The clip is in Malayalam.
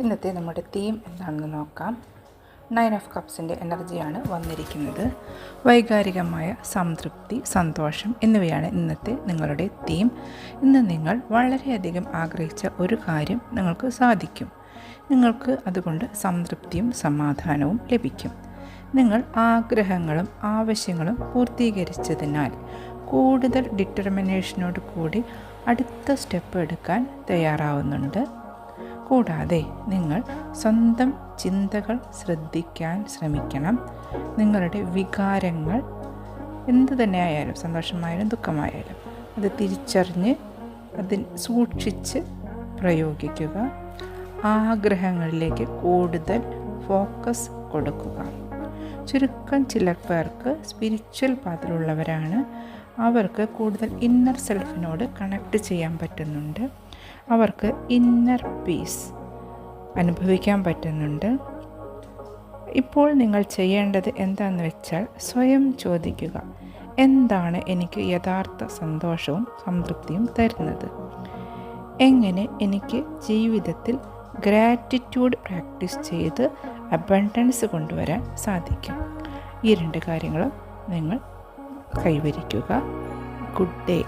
ഇന്നത്തെ നമ്മുടെ തീം എന്താണെന്ന് നോക്കാം. നയൻ ഓഫ് കപ്സിന്റെ എനർജിയാണ് വന്നിരിക്കുന്നത്. വൈകാരികമായ സംതൃപ്തി സന്തോഷം എന്നിവയാണ് ഇന്നത്തെ നിങ്ങളുടെ തീം ഇന്ന് നിങ്ങൾ വളരെയധികം ആഗ്രഹിച്ച ഒരു കാര്യം നിങ്ങൾക്ക് സാധിക്കും. നിങ്ങൾക്ക് അതുകൊണ്ട് സംതൃപ്തിയും സമാധാനവും ലഭിക്കും. നിങ്ങൾ ആഗ്രഹങ്ങളും ആവശ്യങ്ങളും പൂർത്തീകരിച്ചതിനാൽ കൂടുതൽ ഡിറ്റർമിനേഷനോട് കൂടി അടുത്ത സ്റ്റെപ്പ് എടുക്കാൻ തയ്യാറാവുന്നുണ്ട്. കൂടാതെ നിങ്ങൾ സ്വന്തം ചിന്തകൾ ശ്രദ്ധിക്കാൻ ശ്രമിക്കണം. നിങ്ങളുടെ വികാരങ്ങൾ എന്തു തന്നെ ആയാലും സന്തോഷമായാലും ദുഃഖമായാലും അത് തിരിച്ചറിഞ്ഞ് അതിൽ സൂക്ഷിച്ച് പ്രയോഗിക്കുക. ആഗ്രഹങ്ങളിലേക്ക് കൂടുതൽ ഫോക്കസ് കൊടുക്കുക. ചുരുക്കം ചില പേർക്ക് സ്പിരിച്വൽ പാത്രമുള്ളവരാണ് അവർക്ക് കൂടുതൽ ഇന്നർ സെൽഫിനോട് കണക്ട് ചെയ്യാൻ പറ്റുന്നുണ്ട്. അവർക്ക് ഇന്നർ പീസ് അനുഭവിക്കാൻ പറ്റുന്നുണ്ട്. ഇപ്പോൾ നിങ്ങൾ ചെയ്യേണ്ടത് എന്താണെന്ന് വെച്ചാൽ സ്വയം ചോദിക്കുക. എന്താണ് എനിക്ക് യഥാർത്ഥ സന്തോഷവും സംതൃപ്തിയും തരുന്നത്? എങ്ങനെ എനിക്ക് ജീവിതത്തിൽ ഗ്രാറ്റിറ്റ്യൂഡ് പ്രാക്ടീസ് ചെയ്ത് അബണ്ടൻസ് കൊണ്ടുവരാൻ സാധിക്കും? ഈ രണ്ട് കാര്യങ്ങളും നിങ്ങൾ കൈവരിക്കുക. Good day